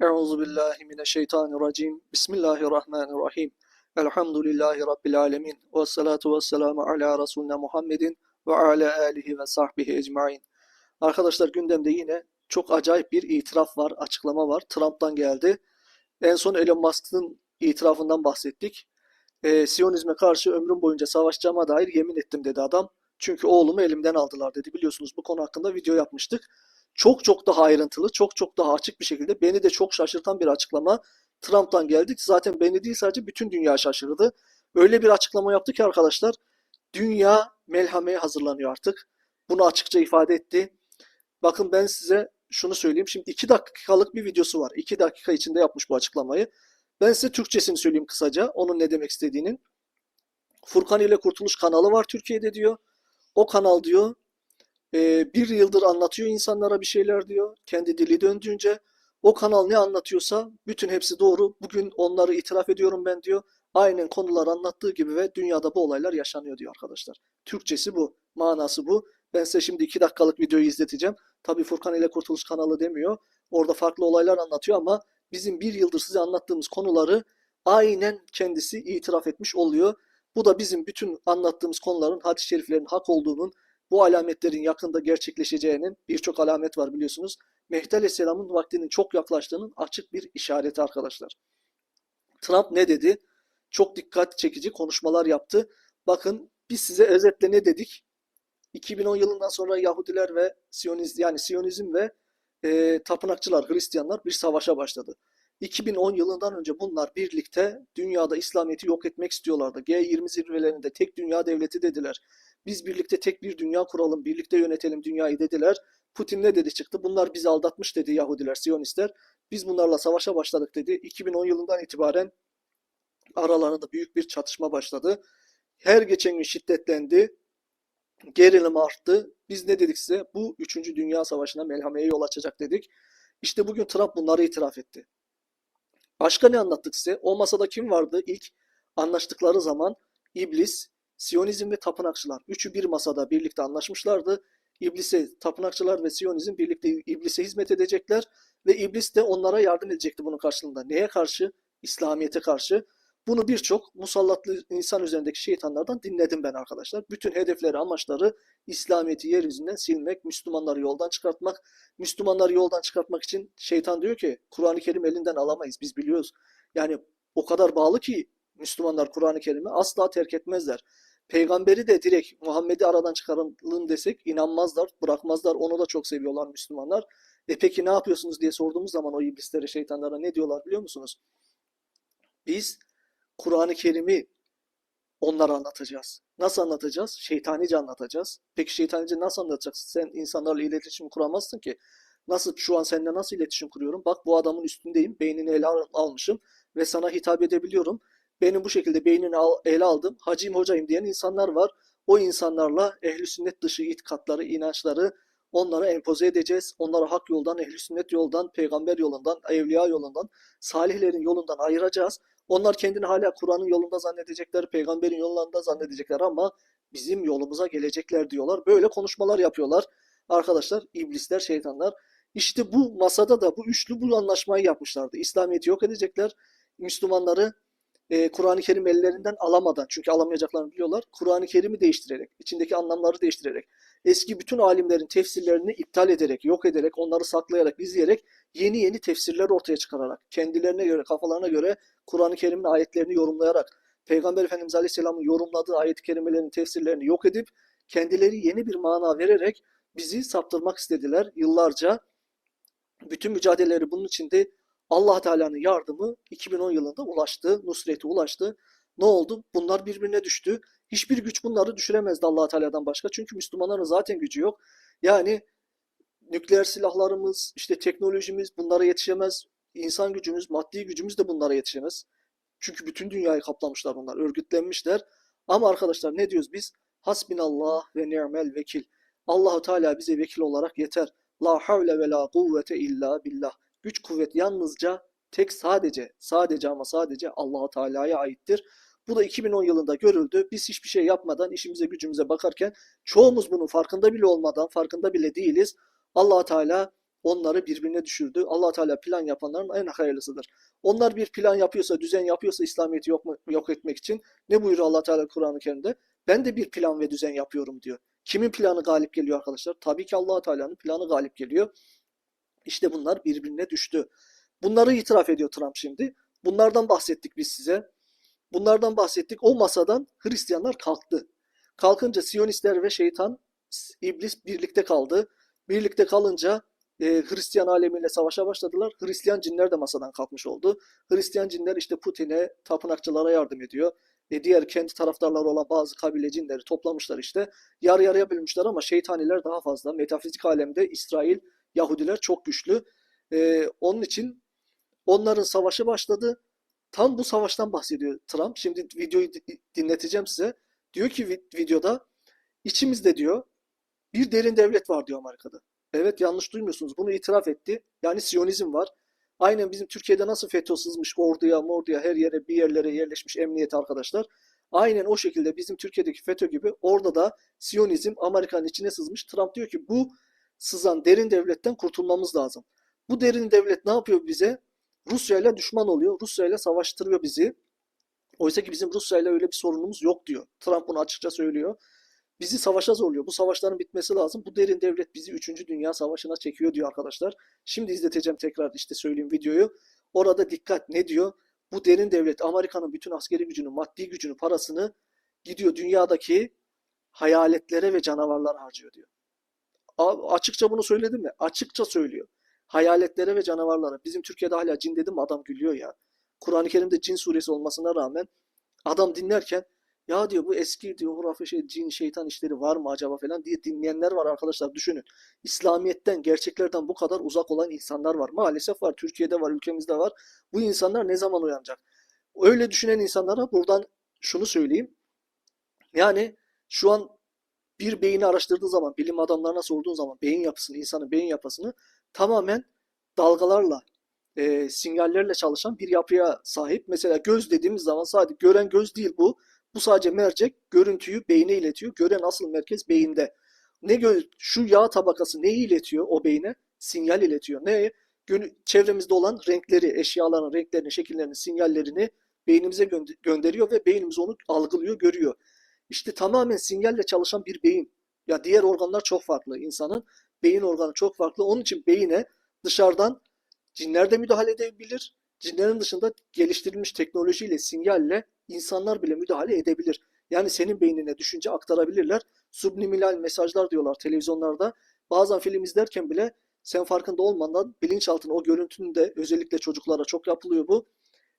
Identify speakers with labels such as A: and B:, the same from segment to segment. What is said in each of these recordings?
A: Euzu billahi mineşşeytanirracim. Bismillahirrahmanirrahim. Elhamdülillahi rabbil alamin. Ves salatu vesselamu ala resulina Muhammedin ve ala alihi ve sahbihi ecmaîn. Arkadaşlar gündemde yine çok acayip bir itiraf var, açıklama var. Trump'tan geldi. En son Elon Musk'ın itirafından bahsettik. Ee, Siyonizme karşı ömrüm boyunca savaşacağıma dair yemin ettim dedi adam. Çünkü oğlumu elimden aldılar dedi. Biliyorsunuz bu konu hakkında video yapmıştık. Çok çok daha ayrıntılı, çok çok daha açık bir şekilde beni de çok şaşırtan bir açıklama Trump'tan geldik. Zaten beni değil sadece bütün dünya şaşırdı. Öyle bir açıklama yaptı ki arkadaşlar dünya melhameye hazırlanıyor artık. Bunu açıkça ifade etti. Bakın ben size şunu söyleyeyim. Şimdi iki dakikalık bir videosu var. İki dakika içinde yapmış bu açıklamayı. Ben size Türkçesini söyleyeyim kısaca. Onun ne demek istediğinin. Furkan ile Kurtuluş kanalı var Türkiye'de diyor. O kanal diyor e, bir yıldır anlatıyor insanlara bir şeyler diyor. Kendi dili döndüğünce. O kanal ne anlatıyorsa bütün hepsi doğru. Bugün onları itiraf ediyorum ben diyor. Aynen konular anlattığı gibi ve dünyada bu olaylar yaşanıyor diyor arkadaşlar. Türkçesi bu. Manası bu. Ben size şimdi iki dakikalık videoyu izleteceğim. Tabii Furkan ile Kurtuluş kanalı demiyor. Orada farklı olaylar anlatıyor ama bizim bir yıldır size anlattığımız konuları aynen kendisi itiraf etmiş oluyor. Bu da bizim bütün anlattığımız konuların hadis-i şeriflerin hak olduğunun, bu alametlerin yakında gerçekleşeceğinin birçok alamet var biliyorsunuz. Mehdi Aleyhisselam'ın vaktinin çok yaklaştığının açık bir işareti arkadaşlar. Trump ne dedi? Çok dikkat çekici konuşmalar yaptı. Bakın biz size özetle ne dedik? 2010 yılından sonra Yahudiler ve Siyonizm yani Siyonizm ve e, tapınakçılar, Hristiyanlar bir savaşa başladı. 2010 yılından önce bunlar birlikte dünyada İslamiyet'i yok etmek istiyorlardı. G20 zirvelerinde tek dünya devleti dediler. Biz birlikte tek bir dünya kuralım, birlikte yönetelim dünyayı dediler. Putin ne dedi çıktı? Bunlar bizi aldatmış dedi Yahudiler, Siyonistler. Biz bunlarla savaşa başladık dedi. 2010 yılından itibaren aralarında büyük bir çatışma başladı. Her geçen gün şiddetlendi. Gerilim arttı. Biz ne dedik size? Bu 3. Dünya Savaşı'na melhameye yol açacak dedik. İşte bugün Trump bunları itiraf etti. Başka ne anlattık size? O masada kim vardı? İlk anlaştıkları zaman İblis, Siyonizm ve tapınakçılar. Üçü bir masada birlikte anlaşmışlardı. İblise, tapınakçılar ve Siyonizm birlikte İblise hizmet edecekler ve İblis de onlara yardım edecekti bunun karşılığında. Neye karşı? İslamiyet'e karşı. Bunu birçok musallatlı insan üzerindeki şeytanlardan dinledim ben arkadaşlar. Bütün hedefleri, amaçları İslamiyet'i yeryüzünden silmek, Müslümanları yoldan çıkartmak. Müslümanları yoldan çıkartmak için şeytan diyor ki Kur'an-ı Kerim elinden alamayız biz biliyoruz. Yani o kadar bağlı ki Müslümanlar Kur'an-ı Kerim'i asla terk etmezler. Peygamberi de direkt Muhammed'i aradan çıkaralım desek inanmazlar, bırakmazlar. Onu da çok seviyorlar Müslümanlar. E peki ne yapıyorsunuz diye sorduğumuz zaman o iblislere, şeytanlara ne diyorlar biliyor musunuz? Biz Kur'an-ı Kerim'i onlara anlatacağız. Nasıl anlatacağız? Şeytanice anlatacağız. Peki şeytanice nasıl anlatacaksın? Sen insanlarla iletişim kuramazsın ki. Nasıl şu an seninle nasıl iletişim kuruyorum? Bak bu adamın üstündeyim. Beynini ele al- almışım ve sana hitap edebiliyorum. Benim bu şekilde beynini al, ele aldım. Hacıyım hocayım diyen insanlar var. O insanlarla ehli sünnet dışı itikatları, inançları onlara empoze edeceğiz. Onları hak yoldan, ehli sünnet yoldan, peygamber yolundan, evliya yolundan, salihlerin yolundan ayıracağız. Onlar kendini hala Kur'an'ın yolunda zannedecekler, peygamberin yolunda zannedecekler ama bizim yolumuza gelecekler diyorlar. Böyle konuşmalar yapıyorlar. Arkadaşlar, iblisler, şeytanlar. İşte bu masada da bu üçlü bu anlaşmayı yapmışlardı. İslamiyet'i yok edecekler. Müslümanları e, Kur'an-ı Kerim ellerinden alamadan çünkü alamayacaklarını biliyorlar. Kur'an-ı Kerim'i değiştirerek, içindeki anlamları değiştirerek, eski bütün alimlerin tefsirlerini iptal ederek, yok ederek, onları saklayarak, gizleyerek yeni yeni tefsirler ortaya çıkararak, kendilerine göre, kafalarına göre Kur'an-ı Kerim'in ayetlerini yorumlayarak, Peygamber Efendimiz Aleyhisselam'ın yorumladığı ayet-i kerimelerin tefsirlerini yok edip, kendileri yeni bir mana vererek bizi saptırmak istediler yıllarca. Bütün mücadeleleri bunun içinde Allah Teala'nın yardımı 2010 yılında ulaştı, nusreti ulaştı. Ne oldu? Bunlar birbirine düştü. Hiçbir güç bunları düşüremezdi Allah Teala'dan başka. Çünkü Müslümanların zaten gücü yok. Yani nükleer silahlarımız, işte teknolojimiz bunlara yetişemez. İnsan gücümüz, maddi gücümüz de bunlara yetişemez. Çünkü bütün dünyayı kaplamışlar bunlar, örgütlenmişler. Ama arkadaşlar ne diyoruz biz? Hasbinallah ve ni'mel vekil. Allahu Teala bize vekil olarak yeter. La havle ve la kuvvete illa billah. Güç kuvvet yalnızca tek sadece sadece ama sadece Allahu Teala'ya aittir. Bu da 2010 yılında görüldü. Biz hiçbir şey yapmadan işimize gücümüze bakarken çoğumuz bunun farkında bile olmadan farkında bile değiliz. Allah Teala onları birbirine düşürdü. allah Teala plan yapanların en hayırlısıdır. Onlar bir plan yapıyorsa, düzen yapıyorsa İslamiyet'i yok, yok etmek için ne buyuruyor allah Teala Kur'an-ı Kerim'de? Ben de bir plan ve düzen yapıyorum diyor. Kimin planı galip geliyor arkadaşlar? Tabii ki allah Teala'nın planı galip geliyor. İşte bunlar birbirine düştü. Bunları itiraf ediyor Trump şimdi. Bunlardan bahsettik biz size. Bunlardan bahsettik. O masadan Hristiyanlar kalktı. Kalkınca Siyonistler ve şeytan, iblis birlikte kaldı. Birlikte kalınca e, Hristiyan alemiyle savaşa başladılar. Hristiyan cinler de masadan kalkmış oldu. Hristiyan cinler işte Putin'e, tapınakçılara yardım ediyor. E, diğer kendi taraftarları olan bazı kabile cinleri toplamışlar işte. Yarı yarıya bölmüşler ama şeytaniler daha fazla. Metafizik alemde İsrail, Yahudiler çok güçlü. E, onun için onların savaşı başladı. Tam bu savaştan bahsediyor Trump. Şimdi videoyu di- dinleteceğim size. Diyor ki vi- videoda içimizde diyor bir derin devlet var diyor Amerika'da. Evet yanlış duymuyorsunuz. Bunu itiraf etti. Yani Siyonizm var. Aynen bizim Türkiye'de nasıl FETÖ sızmış orduya, morduya, her yere bir yerlere yerleşmiş emniyet arkadaşlar. Aynen o şekilde bizim Türkiye'deki FETÖ gibi orada da Siyonizm Amerika'nın içine sızmış. Trump diyor ki bu sızan derin devletten kurtulmamız lazım. Bu derin devlet ne yapıyor bize? Rusya ile düşman oluyor. Rusya ile savaştırıyor bizi. Oysa ki bizim Rusya ile öyle bir sorunumuz yok diyor. Trump bunu açıkça söylüyor. Bizi savaşa zorluyor. Bu savaşların bitmesi lazım. Bu derin devlet bizi 3. Dünya Savaşı'na çekiyor diyor arkadaşlar. Şimdi izleteceğim tekrar işte söyleyeyim videoyu. Orada dikkat ne diyor? Bu derin devlet Amerika'nın bütün askeri gücünü, maddi gücünü, parasını gidiyor dünyadaki hayaletlere ve canavarlara harcıyor diyor. Açıkça bunu söyledim mi? Açıkça söylüyor. Hayaletlere ve canavarlara. Bizim Türkiye'de hala cin dedim adam gülüyor ya. Kur'an-ı Kerim'de cin suresi olmasına rağmen adam dinlerken ya diyor bu eski diyor hurafe şey cin şeytan işleri var mı acaba falan diye dinleyenler var arkadaşlar düşünün. İslamiyet'ten gerçeklerden bu kadar uzak olan insanlar var. Maalesef var. Türkiye'de var, ülkemizde var. Bu insanlar ne zaman uyanacak? Öyle düşünen insanlara buradan şunu söyleyeyim. Yani şu an bir beyni araştırdığı zaman, bilim adamlarına sorduğun zaman beyin yapısını, insanın beyin yapısını tamamen dalgalarla, e, sinyallerle çalışan bir yapıya sahip. Mesela göz dediğimiz zaman sadece gören göz değil bu. Bu sadece mercek görüntüyü beyne iletiyor. Gören asıl merkez beyinde. Ne gö- şu yağ tabakası neyi iletiyor o beyne? Sinyal iletiyor. Ne? Gönü- Çevremizde olan renkleri, eşyaların renklerini, şekillerini, sinyallerini beynimize gönder- gönderiyor ve beynimiz onu algılıyor, görüyor. İşte tamamen sinyalle çalışan bir beyin. Ya diğer organlar çok farklı. İnsanın beyin organı çok farklı. Onun için beyine dışarıdan cinler de müdahale edebilir. Cinlerin dışında geliştirilmiş teknolojiyle, sinyalle insanlar bile müdahale edebilir. Yani senin beynine düşünce aktarabilirler. Subliminal mesajlar diyorlar televizyonlarda. Bazen film izlerken bile sen farkında olmadan bilinçaltına o görüntünün de özellikle çocuklara çok yapılıyor bu.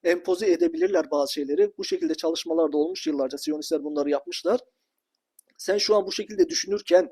A: Empoze edebilirler bazı şeyleri. Bu şekilde çalışmalar da olmuş yıllarca. Siyonistler bunları yapmışlar. Sen şu an bu şekilde düşünürken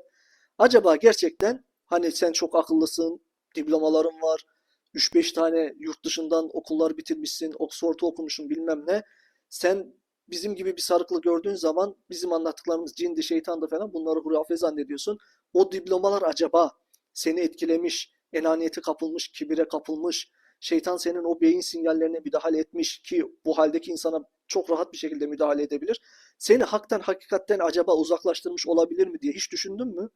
A: acaba gerçekten hani sen çok akıllısın, diplomaların var, 3-5 tane yurt dışından okullar bitirmişsin, Oxford'u okumuşsun bilmem ne. Sen bizim gibi bir sarıklı gördüğün zaman bizim anlattıklarımız cindi, şeytandı falan bunları hurafe zannediyorsun. O diplomalar acaba seni etkilemiş, enaniyete kapılmış, kibire kapılmış, şeytan senin o beyin sinyallerine müdahale etmiş ki bu haldeki insana çok rahat bir şekilde müdahale edebilir. Seni haktan hakikatten acaba uzaklaştırmış olabilir mi diye hiç düşündün mü?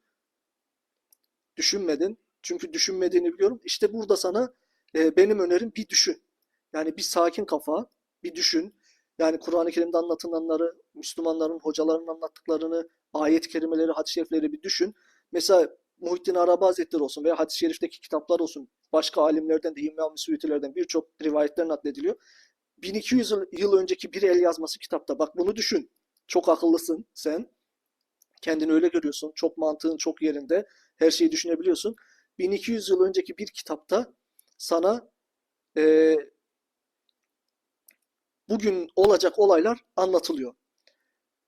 A: Düşünmedin. Çünkü düşünmediğini biliyorum. İşte burada sana e, benim önerim bir düşün. Yani bir sakin kafa, bir düşün. Yani Kur'an-ı Kerim'de anlatılanları, Müslümanların, hocaların anlattıklarını, ayet-i kerimeleri, hadis-i şerifleri bir düşün. Mesela Muhittin Arabi Hazretleri olsun veya hadis-i şerifteki kitaplar olsun. Başka alimlerden de İmam-ı Suyutilerden birçok rivayetler naklediliyor. 1200 yıl, yıl önceki bir el yazması kitapta. Bak bunu düşün. Çok akıllısın sen. Kendini öyle görüyorsun. Çok mantığın çok yerinde. Her şeyi düşünebiliyorsun. 1200 yıl önceki bir kitapta sana e, bugün olacak olaylar anlatılıyor.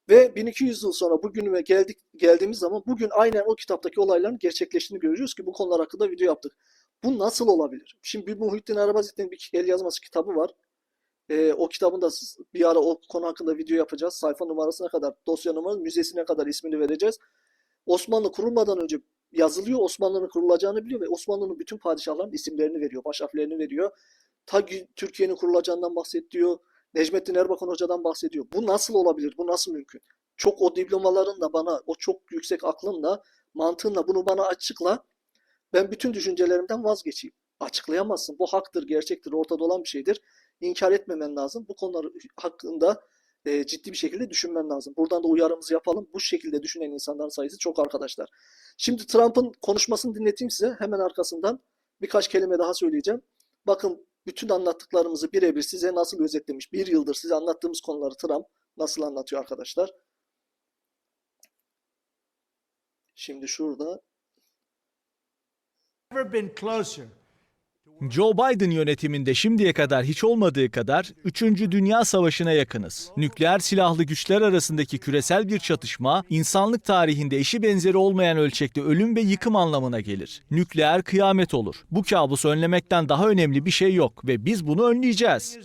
A: Ve 1200 yıl sonra bugünüme geldik geldiğimiz zaman bugün aynen o kitaptaki olayların gerçekleştiğini görüyoruz ki bu konular hakkında video yaptık. Bu nasıl olabilir? Şimdi bir Muhittin Arabi Hazretleri'nin bir el yazması kitabı var. Ee, o kitabın da bir ara o konu hakkında video yapacağız. Sayfa numarasına kadar, dosya numarası, müzesine kadar ismini vereceğiz. Osmanlı kurulmadan önce yazılıyor. Osmanlı'nın kurulacağını biliyor ve Osmanlı'nın bütün padişahların isimlerini veriyor, baş harflerini veriyor. Ta Türkiye'nin kurulacağından bahsediyor. Necmettin Erbakan Hoca'dan bahsediyor. Bu nasıl olabilir? Bu nasıl mümkün? Çok o diplomaların da bana, o çok yüksek aklınla, mantığınla bunu bana açıkla. Ben bütün düşüncelerimden vazgeçeyim. Açıklayamazsın. Bu haktır, gerçektir, ortada olan bir şeydir. İnkar etmemen lazım. Bu konular hakkında e, ciddi bir şekilde düşünmen lazım. Buradan da uyarımızı yapalım. Bu şekilde düşünen insanların sayısı çok arkadaşlar. Şimdi Trump'ın konuşmasını dinleteyim size. Hemen arkasından birkaç kelime daha söyleyeceğim. Bakın bütün anlattıklarımızı birebir size nasıl özetlemiş. Bir yıldır size anlattığımız konuları Trump nasıl anlatıyor arkadaşlar. Şimdi şurada
B: never been closer.
C: Joe Biden yönetiminde şimdiye kadar hiç olmadığı kadar 3. Dünya Savaşı'na yakınız. Nükleer silahlı güçler arasındaki küresel bir çatışma, insanlık tarihinde eşi benzeri olmayan ölçekte ölüm ve yıkım anlamına gelir. Nükleer kıyamet olur. Bu kabusu önlemekten daha önemli bir şey yok ve biz bunu önleyeceğiz.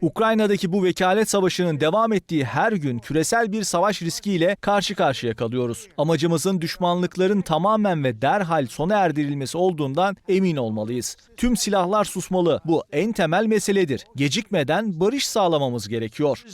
C: Ukrayna'daki bu vekalet savaşının devam ettiği her gün küresel bir savaş riskiyle karşı karşıya kalıyoruz. Amacımızın düşmanlıkların tamamen ve derhal sona erdirilmesi olduğundan emin olmalıyız. Tüm silahlar susmalı. Bu en temel meseledir. Gecikmeden barış sağlamamız gerekiyor.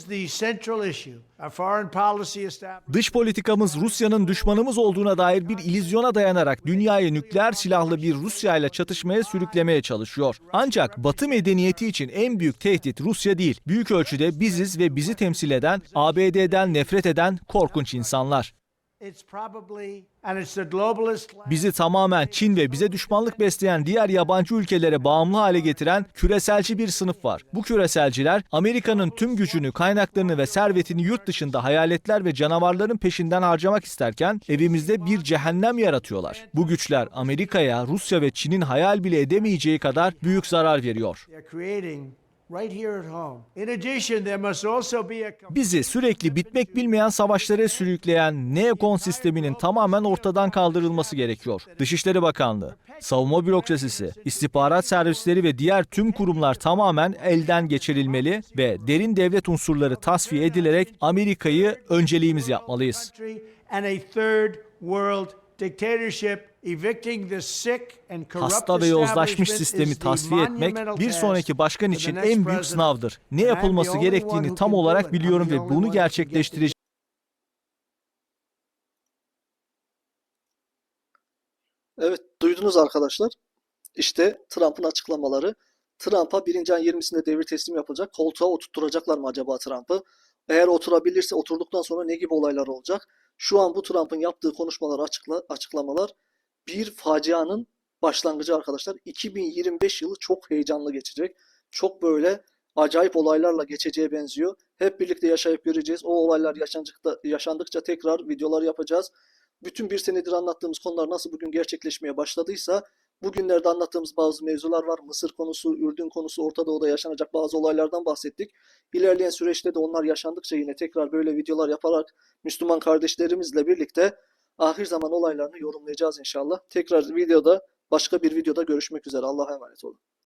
C: Dış politikamız Rusya'nın düşmanımız olduğuna dair bir illüzyona dayanarak dünyayı nükleer silahlı bir Rusya ile çatışmaya sürüklemeye çalışıyor. Ancak Batı medeniyeti için en büyük tehdit Rusya değil. Büyük ölçüde biziz ve bizi temsil eden, ABD'den nefret eden korkunç insanlar.
B: It's probably, and it's the globalist class.
C: Bizi tamamen Çin ve bize düşmanlık besleyen diğer yabancı ülkelere bağımlı hale getiren küreselci bir sınıf var. Bu küreselciler Amerika'nın tüm gücünü, kaynaklarını ve servetini yurt dışında hayaletler ve canavarların peşinden harcamak isterken evimizde bir cehennem yaratıyorlar. Bu güçler Amerika'ya, Rusya ve Çin'in hayal bile edemeyeceği kadar büyük zarar veriyor.
B: They're creating right here at home. In addition, there must also be a
C: Bizi sürekli bitmek bilmeyen savaşlara sürükleyen neokon sisteminin tamamen ortadan kaldırılması gerekiyor. Dışişleri Bakanlığı, savunma bürokrasisi, istihbarat servisleri ve diğer tüm kurumlar tamamen elden geçirilmeli ve derin devlet unsurları tasfiye edilerek Amerika'yı önceliğimiz yapmalıyız. Hasta ve yozlaşmış sistemi tasfiye etmek bir sonraki başkan için en büyük sınavdır. Ne yapılması gerektiğini tam olarak biliyorum ve bunu gerçekleştireceğim.
A: Evet, duydunuz arkadaşlar. İşte Trump'ın açıklamaları. Trump'a birinci ayın 20'sinde devir teslim yapılacak. Koltuğa oturtturacaklar mı acaba Trump'ı? Eğer oturabilirse oturduktan sonra ne gibi olaylar olacak? Şu an bu Trump'ın yaptığı konuşmalar, açıkla, açıklamalar bir facianın başlangıcı arkadaşlar. 2025 yılı çok heyecanlı geçecek. Çok böyle acayip olaylarla geçeceğe benziyor. Hep birlikte yaşayıp göreceğiz. O olaylar yaşandıkça, yaşandıkça tekrar videolar yapacağız bütün bir senedir anlattığımız konular nasıl bugün gerçekleşmeye başladıysa bugünlerde anlattığımız bazı mevzular var. Mısır konusu, Ürdün konusu, Orta Doğu'da yaşanacak bazı olaylardan bahsettik. İlerleyen süreçte de onlar yaşandıkça yine tekrar böyle videolar yaparak Müslüman kardeşlerimizle birlikte ahir zaman olaylarını yorumlayacağız inşallah. Tekrar videoda başka bir videoda görüşmek üzere. Allah'a emanet olun.